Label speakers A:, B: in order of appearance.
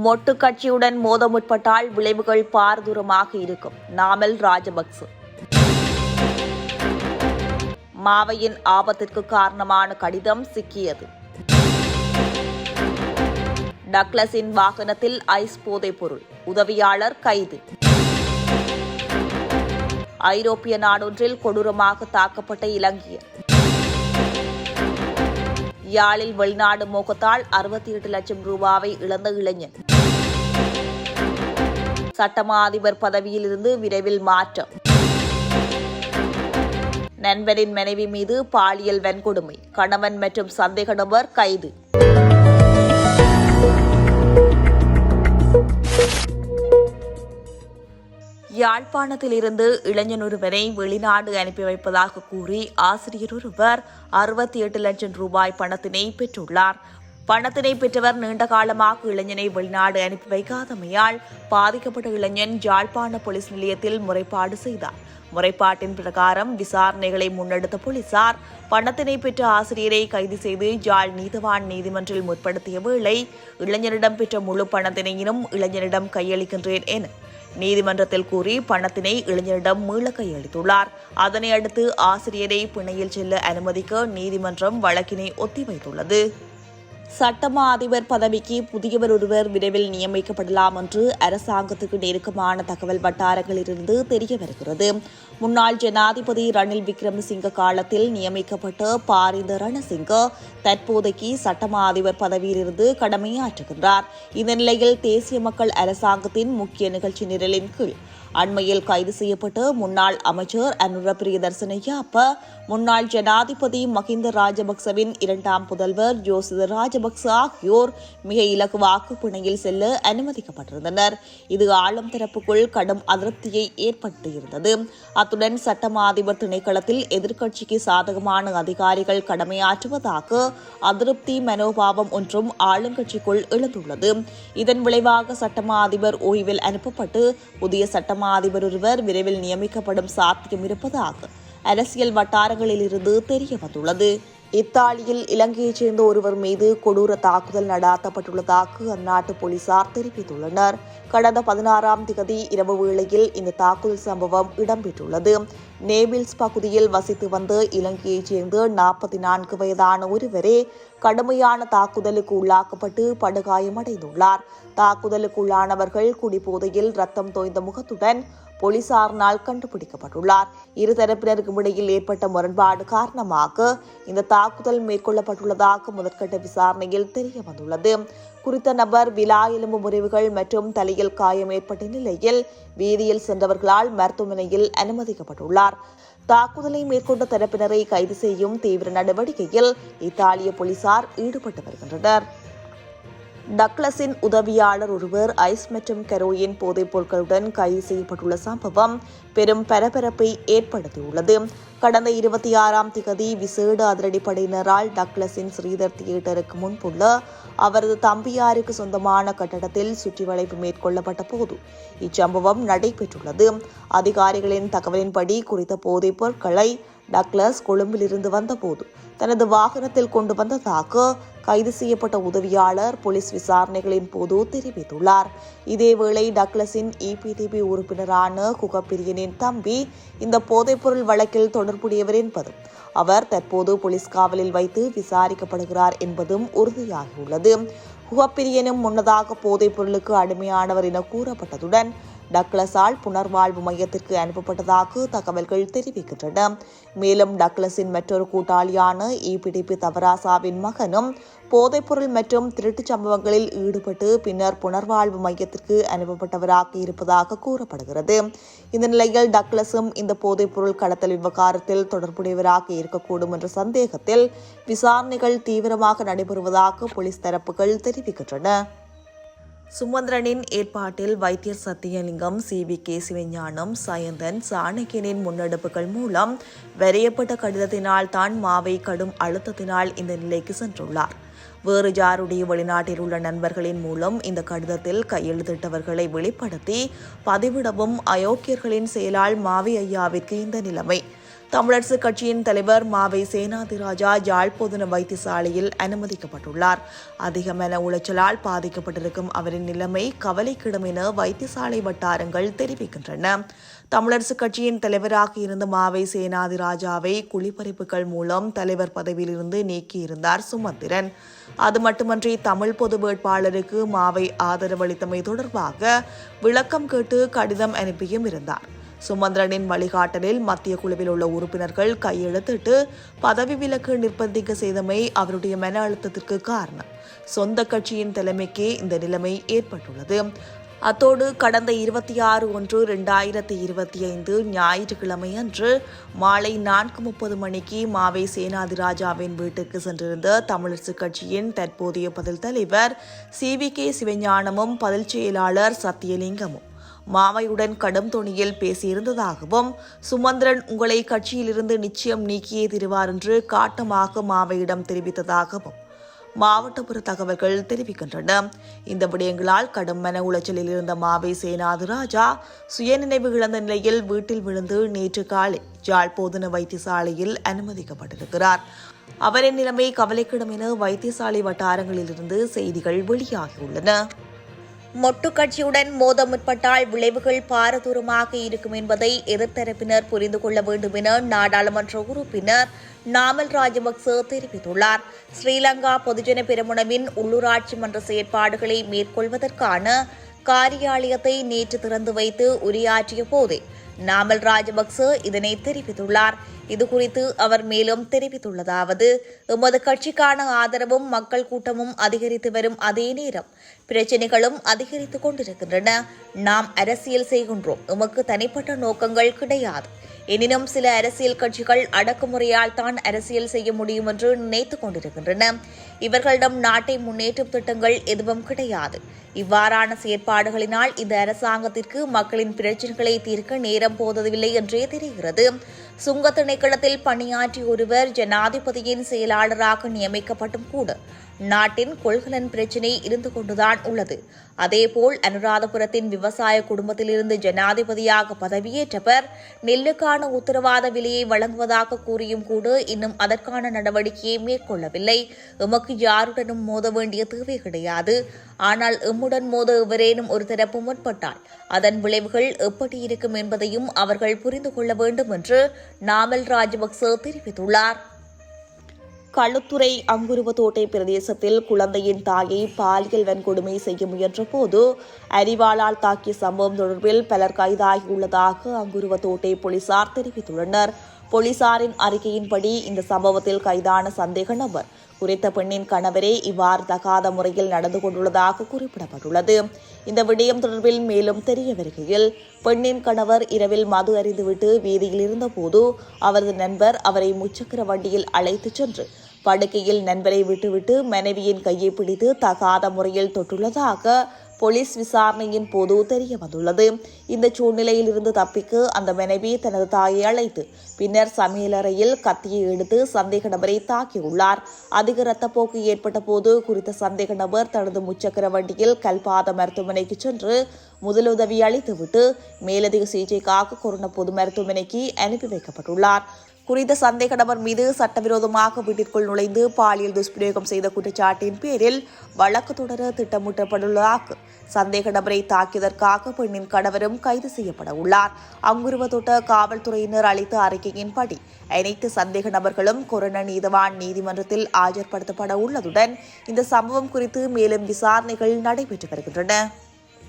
A: மொட்டு கட்சியுடன் மோத முற்பட்டால் விளைவுகள் பாரதூரமாக இருக்கும். நாமல் ராஜபக்ச. மாவையின் ஆபத்திற்கு காரணமான கடிதம் சிக்கியது. டக்ளஸின் வாகனத்தில் ஐஸ் போதைப் பொருள். உதவியாளர் கைது. ஐரோப்பிய நாடொன்றில் கொடூரமாக தாக்கப்பட்ட இலங்கையர். யாழில் வெளிநாடு மோகத்தால் அறுபத்தி எட்டு லட்சம் ரூபாவை இழந்த இளைஞன். சட்டமா அதிபர் பதவியில் இருந்து விரைவில் மாற்றம். நண்பரின் மனைவி மீது பாலியல் வன்கொடுமை கணவன் மற்றும் சந்தேக நபர் கைது. யாழ்ப்பாணத்திலிருந்து இளைஞன் ஒருவரை வெளிநாடு அனுப்பி வைப்பதாக கூறி ஆசிரியர் ஒருவர் அறுபத்தி எட்டு லட்சம் ரூபாய் பணத்தினை பெற்றுள்ளார். பணத்தினை பெற்றவர் நீண்ட காலமாக இளைஞனை வெளிநாடு அனுப்பி வைக்காதமையால் பாதிக்கப்பட்ட இளைஞன் யாழ்ப்பாண போலீஸ் நிலையத்தில் முறைப்பாடு செய்தார். முறைப்பாட்டின் பிரகாரம் விசாரணைகளை முன்னெடுத்த போலீசார் பணத்தினை பெற்ற ஆசிரியரை கைது செய்து யாழ் நீதவான் நீதிமன்றில் முற்படுத்திய வேளை இளைஞரிடம் பெற்ற முழு பணத்தினையினும் இளைஞரிடம் கையளிக்கின்றேன் என நீதிமன்றத்தில் கூறி பணத்தினை இளைஞரிடம் மீள கையளித்துள்ளார். அதனை அடுத்து ஆசிரியரை பிணையில் செல்ல அனுமதிக்க நீதிமன்றம் வழக்கினை ஒத்திவைத்துள்ளது. சட்டமா அதிபர் பதவிக்கு புதியவர் ஒருவர் விரைவில் நியமிக்கப்படலாம் என்று அரசாங்கத்துக்கு நெருக்கமான தகவல் வட்டாரங்களிலிருந்து தெரிய வருகிறது. முன்னாள் ஜனாதிபதி ரணில் விக்ரமசிங்க காலத்தில் நியமிக்கப்பட்ட பாரிந்த ரணசிங்க தற்போதைக்கு சட்டமா அதிபர் பதவியிலிருந்து கடமையாற்றுகின்றார். இந்த நிலையில் தேசிய மக்கள் அரசாங்கத்தின் முக்கிய நிகழ்ச்சி நிரலின் கீழ் அண்மையில் கைது செய்யப்பட்ட முன்னாள் அமைச்சர் அனுர பிரியதர்சன முன்னாள் ஜனாதிபதி மஹிந்த ராஜபக்சவின் இரண்டாம் புதல்வர் ஜோசித ராஜபக்ச ஆகியோர் மிக இலகுவாக பிணையில் செல்ல அனுமதிக்கப்பட்டிருந்தனர். இது ஆளும் தரப்புக்குள் கடும் அதிருப்தியை ஏற்படுத்தியிருந்தது. அத்துடன் சட்டமா அதிபர் திணைக்களத்தில் எதிர்க்கட்சிக்கு சாதகமான அதிகாரிகள் கடமையாற்றுவதாக அதிருப்தி மனோபாவம் ஒன்றும் ஆளுங்கட்சிக்குள் எழுந்துள்ளது. இதன் விளைவாக சட்டமா அதிபர் ஓய்வில் அனுப்பப்பட்டு புதிய சட்டமா அதிபர் ஒருவர் விரைவில் நியமிக்கப்படும் சாத்தியம் இருப்பதாக அரசியல் வட்டாரங்களிலிருந்து தெரிய வந்துள்ளது இத்தாலியில் இலங்கையைச் சேர்ந்த ஒருவர் மீது கொடூர தாக்குதல் நடாத்தப்பட்டுள்ளதாக அந்நாட்டு போலீசார் தெரிவித்துள்ளனர். கடந்த பதினாறாம் திகதி இரவு வேளையில் இந்த தாக்குதல் சம்பவம் இடம்பெற்றுள்ளது. நேபிள்ஸ் பகுதியில் வசித்து வந்த இலங்கையைச் சேர்ந்த நாற்பத்தி நான்கு வயதான ஒருவரே கடுமையான தாக்குதலுக்கு உள்ளாக்கப்பட்டு படுகாயமடைந்துள்ளார். தாக்குதலுக்குள்ளானவர்கள் குடிபோதையில் ரத்தம் தோய்ந்த முகத்துடன் போலீசாரினால் கண்டுபிடிக்கப்பட்டுள்ளார். இருதரப்பினருக்கும் இடையில் ஏற்பட்ட முரண்பாடு காரணமாக இந்த தாக்குதல் மேற்கொள்ளப்பட்டுள்ளதாக முதற்கட்ட விசாரணையில் தெரிய வந்துள்ளது குறித்த நபர் விலா எலும்பு முறிவுகள் மற்றும் தலையில் காயம் ஏற்பட்ட நிலையில் வீதியில் சென்றவர்களால் மருத்துவமனையில் அனுமதிக்கப்பட்டுள்ளார். தாக்குதலை மேற்கொண்ட தரப்பினரை கைது செய்யும் தீவிர நடவடிக்கையில் இத்தாலிய போலீசார் ஈடுபட்டு வருகின்றனர். டக்ளஸின் உதவியாளர் ஒருவர் ஐஸ் மற்றும் கெரோயின் போதைப் பொருட்களுடன் கைது செய்யப்பட்டுள்ள சம்பவம் பெரும் பரபரப்பை ஏற்படுத்தியுள்ளது. கடந்த இருபத்தி ஆறாம் திகதி விசேட அதிரடிப்படையினரால் டக்ளஸின் ஸ்ரீதர் தியேட்டருக்கு முன்புள்ள அவரது தம்பியாருக்கு சொந்தமான கட்டடத்தில் சுற்றி வளைப்பு மேற்கொள்ளப்பட்ட போது இச்சம்பவம் நடைபெற்றுள்ளது. அதிகாரிகளின் தகவலின்படி குறித்த போதைப் பொருட்களை டக்ளஸ் கொழும்பிலிருந்து வந்தபோது தனது வாகனத்தில் கொண்டு வந்ததாக கைது செய்யப்பட்ட உதவியாளர் போலீஸ் விசாரணைகளின் போது தெரிவித்துள்ளார். இதேவேளை டக்ளஸின் இபிடிபி உறுப்பினரான குகப்பிரியனின் தம்பி இந்த போதைப்பொருள் வழக்கில் தொடர்புடையவர் என்பதும் அவர் தற்போது போலீஸ் காவலில் வைத்து விசாரிக்கப்படுகிறார் என்பதும் உறுதியாகியுள்ளது. குகப்பிரியனும் முன்னதாக போதைப் பொருளுக்கு அடிமையானவர் என கூறப்பட்டதுடன் டக்ளஸால் புனர்வாழ்வு மையத்திற்கு அனுப்பப்பட்டதாக தகவல்கள் தெரிவிக்கின்றன. மேலும் டக்ளஸின் மற்றொரு கூட்டாளியான இபிடிபி தவராசாவின் மகனும் போதைப்பொருள் மற்றும் திருட்டுச் சம்பவங்களில் ஈடுபட்டு பின்னர் புனர்வாழ்வு மையத்திற்கு அனுப்பப்பட்டவராக இருப்பதாக கூறப்படுகிறது. இந்த நிலையில் டக்ளஸும் இந்த போதைப்பொருள் கடத்தல் விவகாரத்தில் தொடர்புடையவராக இருக்கக்கூடும் என்ற சந்தேகத்தில் விசாரணைகள் தீவிரமாக நடைபெறுவதாக போலீஸ் தரப்புகள் தெரிவிக்கின்றன. சுமந்திரனின் ஏற்பாட்டில் வைத்தியர் Sathiyalingam C. V. K. Sivagnanam Sayanthan சாணக்கியனின் முன்னெடுப்புகள் மூலம் வரையப்பட்ட கடிதத்தினால் தான் மாவை கடும் அழுத்தத்தினால் இந்த நிலைக்கு சென்றுள்ளார். வேறு யாருடைய வெளிநாட்டில் உள்ள நண்பர்களின் மூலம் இந்த கடிதத்தில் கையெழுத்திட்டவர்களை வெளிப்படுத்தி பதிவிடவும் அயோக்கியர்களின் செயலால் மாவி ஐயாவிற்கு இந்த நிலைமை தமிழரசு கட்சியின் தலைவர் மாவை சேனாதிராஜா யாழ்ப்போதன வைத்தியசாலையில் அனுமதிக்கப்பட்டுள்ளார். அதிகமென உளைச்சலால் பாதிக்கப்பட்டிருக்கும் அவரின் நிலைமை கவலைக்கிடம் என வைத்தியசாலை வட்டாரங்கள் தெரிவிக்கின்றன. தமிழரசு கட்சியின் தலைவராக இருந்த மாவை சேனாதிராஜாவை குளிப்பறிப்புகள் மூலம் தலைவர் பதவியிலிருந்து நீக்கியிருந்தார் சுமந்திரன். அது மட்டுமன்றி தமிழ் பொது வேட்பாளருக்கு மாவை ஆதரவளித்தமை தொடர்பாக விளக்கம் கேட்டு கடிதம் அனுப்பியும் இருந்தார். சுமந்திரனின் வழிகாட்டலில் மத்திய குழுவில் உள்ள உறுப்பினர்கள் கையெழுத்திட்டு பதவி விலக்கு நிர்பந்திக்க செய்தமை அவருடைய மன அழுத்தத்திற்கு காரணம். சொந்த கட்சியின் தலைமைக்கே இந்த நிலைமை ஏற்பட்டுள்ளது. அத்தோடு கடந்த இருபத்தி ஆறு ஒன்று இரண்டாயிரத்தி இருபத்தி ஐந்து ஞாயிற்றுக்கிழமை அன்று மாலை நான்கு முப்பது மணிக்கு மாவை சேனாதிராஜாவின் வீட்டுக்கு சென்றிருந்த தமிழரசுக் கட்சியின் தற்போதைய பதில் தலைவர் சி வி கே சிவஞானமும் பதில் செயலாளர் சத்தியலிங்கமும். மாவையுடன் கடும் தொனியில் பேசியிருந்ததாகவும் சுமந்திரன் உங்களை கட்சியிலிருந்து நிச்சயம் நீக்கியே தருவார் என்று காட்டமாக மாவையிடம் தெரிவித்ததாகவும் மாவட்டப்புற தகவல்கள் தெரிவிக்கின்றன. இந்த விடயங்களால் கடும் மன உளைச்சலில் இருந்த மாவை சேனாது ராஜா சுயநினைவு இழந்த நிலையில் வீட்டில் விழுந்து நேற்று காலை ஜாழ்போதன வைத்தியசாலையில் அனுமதிக்கப்பட்டிருக்கிறார். அவரின் நிலைமை கவலைக்கிடம் என வைத்தியசாலை வட்டாரங்களிலிருந்து செய்திகள் வெளியாகியுள்ளன. மொட்டு கட்சியுடன் மோத முற்பட்டால் விளைவுகள் பாரதூரமாக இருக்கும் என்பதை எதிர்த்தரப்பினர் புரிந்து கொள்ள வேண்டும் என நாடாளுமன்ற உறுப்பினர் நாமல் ராஜபக்ச தெரிவித்துள்ளார். ஸ்ரீலங்கா பொதுஜன பெருமுனவின் உள்ளூராட்சி மன்ற செயற்பாடுகளை மேற்கொள்வதற்கான காரியாலயத்தை நேற்று திறந்து வைத்து உரையாற்றிய போதே நாமல் ராஜபக்ச இதனை தெரிவித்துள்ளார். இதுகுறித்து அவர் மேலும் தெரிவித்துள்ளதாவது எமது கட்சிக்கான ஆதரவும் மக்கள் கூட்டமும் அதிகரித்து வரும் அதே நேரம் பிரச்சினைகளும் அதிகரித்துக் கொண்டிருக்கின்றன. நாம் அரசியல் செய்கின்றோம். எமக்கு தனிப்பட்ட நோக்கங்கள் கிடையாது. எனினும் சில அரசியல் கட்சிகள் அடக்குமுறையால் தான் அரசியல் செய்ய முடியும் என்று நினைத்துக் கொண்டிருக்கின்றன. இவர்களிடம் நாட்டை முன்னேற்றும் திட்டங்கள் எதுவும் கிடையாது. இவ்வாறான செயற்பாடுகளினால் இந்த அரசாங்கத்திற்கு மக்களின் பிரச்சினைகளை தீர்க்க நேரம் போதவில்லை என்றே தெரிகிறது. சுங்க திணைக்களத்தில் பணியாற்றிய ஒருவர் ஜனாதிபதியின் செயலாளராக நியமிக்கப்பட்டும் கூட நாட்டின் கொள்கலன் பிரச்சினை இருந்து கொண்டுதான் உள்ளது. அதேபோல் அனுராதபுரத்தின் விவசாய குடும்பத்திலிருந்து ஜனாதிபதியாக பதவியேற்றவர் நெல்லுக்கான உத்தரவாத விலையை வழங்குவதாக கூறியும் கூட இன்னும் அதற்கான நடவடிக்கையை மேற்கொள்ளவில்லை. எமக்கு யாருடனும் மோத வேண்டிய தேவை கிடையாது. ஆனால் எம்முடன் மோத எவரேனும் ஒரு தரப்பு முற்பட்டால் அதன் விளைவுகள் எப்படி இருக்கும் என்பதையும் அவர்கள் புரிந்து கொள்ள வேண்டும் என்று நாமல் ராஜபக்ச தெரிவித்துள்ளார். களுத்துறை அங்குருவத்தோட்டை பிரதேசத்தில் குழந்தையின் தாயை பாலியல் வன்கொடுமை செய்ய முயன்ற போது அரிவாளால் தாக்கிய சம்பவம் தொடர்பில் பலர் கைதாகியுள்ளதாக அங்குருவத்தோட்டை போலீசார் தெரிவித்துள்ளனர். போலீசாரின் அறிக்கையின்படி இந்த சம்பவத்தில் கைதான சந்தேக நபர் குறித்த பெண்ணின் கணவரே இவ்வாறு தகாத முறையில் நடந்து கொண்டுள்ளதாக குறிப்பிடப்பட்டுள்ளது. இந்த விடயம் தொடர்பில் மேலும் தெரிய வருகையில் பெண்ணின் கணவர் இரவில் மது அறிந்துவிட்டு வீதியில் இருந்தபோது அவரது நண்பர் அவரை முச்சக்கர வண்டியில் அழைத்துச் சென்று படுக்கையில் நண்பரை விட்டுவிட்டு மனைவியின் கையை பிடித்து தகாத முறையில் தொட்டுள்ளதாக போலீஸ் விசாரணையின் போது தெரிய வந்துள்ளது. இந்த சூழ்நிலையில் இருந்து தப்பிக்க அந்த மனைவி தனது தாயை அழைத்து பின்னர் சமையலறையில் கத்தியை எடுத்து சந்தேக நபரை தாக்கியுள்ளார். அதிக ரத்தப்போக்கு ஏற்பட்ட போது குறித்த சந்தேக நபர் தனது முச்சக்கர வண்டியில் கல்பாத மருத்துவமனைக்கு சென்று முதலுதவி அளித்துவிட்டு மேலதிக சிகிச்சைக்காக கொரோனா பொது மருத்துவமனைக்கு அனுப்பி வைக்கப்பட்டுள்ளார். குறித்த சந்தேக நபர் மீது சட்டவிரோதமாக வீட்டிற்குள் நுழைந்து பாலியல் துஷ்பிரயோகம் செய்த குற்றச்சாட்டின் பேரில் வழக்கு தொடர திட்டமிட்டப்பட்டுள்ளதாக சந்தேக நபரை தாக்கியதற்காக பெண்ணின் கணவரும் கைது செய்யப்பட உள்ளார். அங்குருவ தொட்ட காவல்துறையினர் அளித்த அறிக்கையின்படி அனைத்து சந்தேக நபர்களும் கொரோனா நீதவான் நீதிமன்றத்தில் ஆஜர்படுத்தப்பட உள்ளதுடன் இந்த சம்பவம் குறித்து மேலும் விசாரணைகள் நடைபெற்று வருகின்றன.